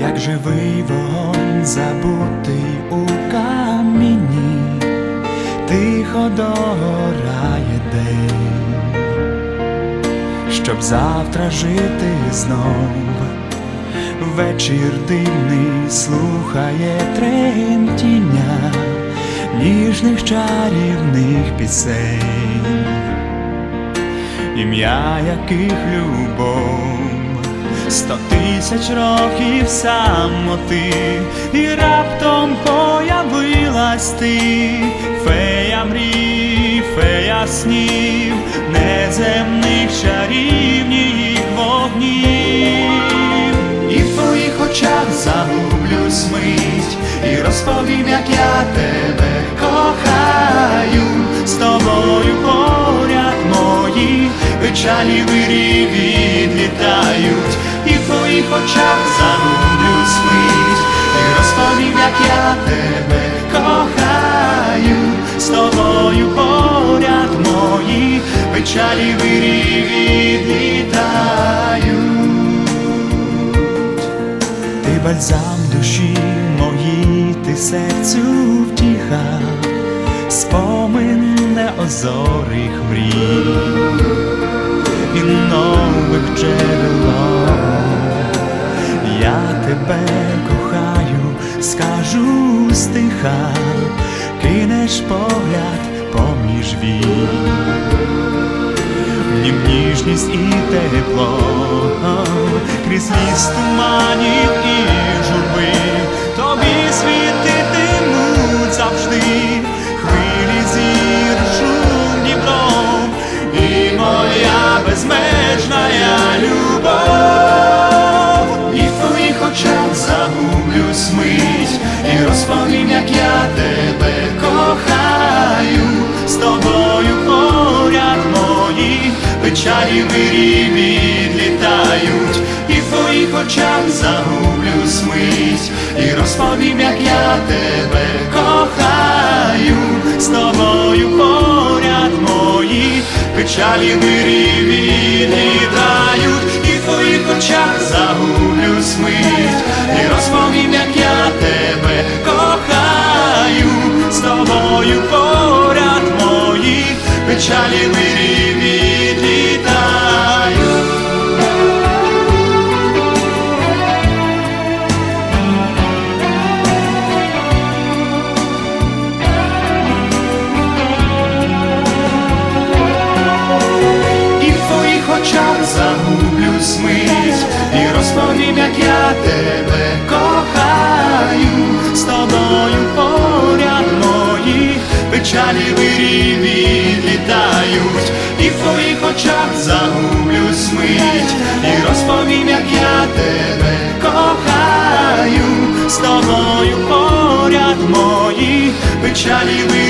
як живий вогонь забутий у камінні, тихо догорає день, щоб завтра жити знов. Вечір дивний слухає тремтіння ніжних чарівних пісень, ім'я яких любов, сто тисяч років самоти, і раптом появилась ти, фея мрій, фея снів, неземних чарівніх вогнів, і в твоїх очах загублюсь мить, і розповім, як я тебе кохаю, з тобою поряд мої печалі вирі відлітають, твоїх очах загублюсь мить, і розповім, як я тебе кохаю, з тобою поряд мої печалі вирі відлітають. Ти бальзам душі моїй, ти серцю втіха, спомин неозорих мрій скажу стиха, кинеш погляд поміж нім ніжність і тепло, крізь ліс туманів і журби, тобі мить, і розповім, як я тебе кохаю, з тобою поряд мої печалі вирі відлітають, і в твоїх очах загублюсь мить, і розповім, як я тебе кохаю, з тобою поряд мої печалі вирі відлітають, і в твоїх очах загублюсь мить, печалі вирі відлітають. і в твоїх очах загублюсь мить, і розповім, як я тебе кохаю, з тобою поряд мої печалі вирі печалі вирі